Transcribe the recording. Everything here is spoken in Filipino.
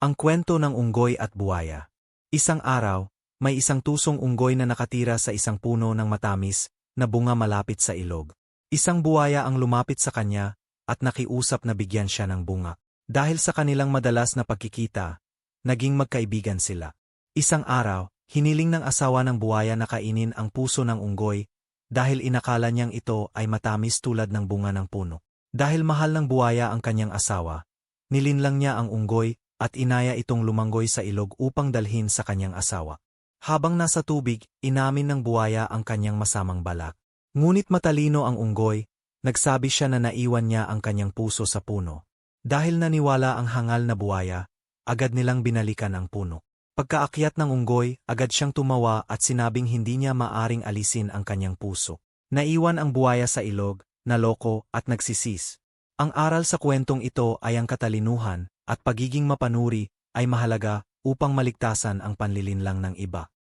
Ang kwento ng unggoy at buwaya. Isang araw, may isang tusong unggoy na nakatira sa isang puno ng matamis na bunga malapit sa ilog. Isang buwaya ang lumapit sa kanya at nakiusap na bigyan siya ng bunga. Dahil sa kanilang madalas na pagkikita, naging magkaibigan sila. Isang araw, hiniling ng asawa ng buwaya na kainin ang puso ng unggoy dahil inakala niyang ito ay matamis tulad ng bunga ng puno. Dahil mahal ng buwaya ang kanyang asawa, nilinlang niya ang unggoy at inaya itong lumanggoy sa ilog upang dalhin sa kanyang asawa. Habang nasa tubig, inamin ng buwaya ang kanyang masamang balak. Ngunit matalino ang unggoy, nagsabi siya na naiwan niya ang kanyang puso sa puno. Dahil naniwala ang hangal na buwaya, agad nilang binalikan ang puno. Pagkaakyat ng unggoy, agad siyang tumawa at sinabing hindi niya maaring alisin ang kanyang puso. Naiwan ang buwaya sa ilog, naloko at nagsisis. Ang aral sa kwentong ito ay ang katalinuhan at pagiging mapanuri ay mahalaga upang maligtasan ang panlilinlang ng iba.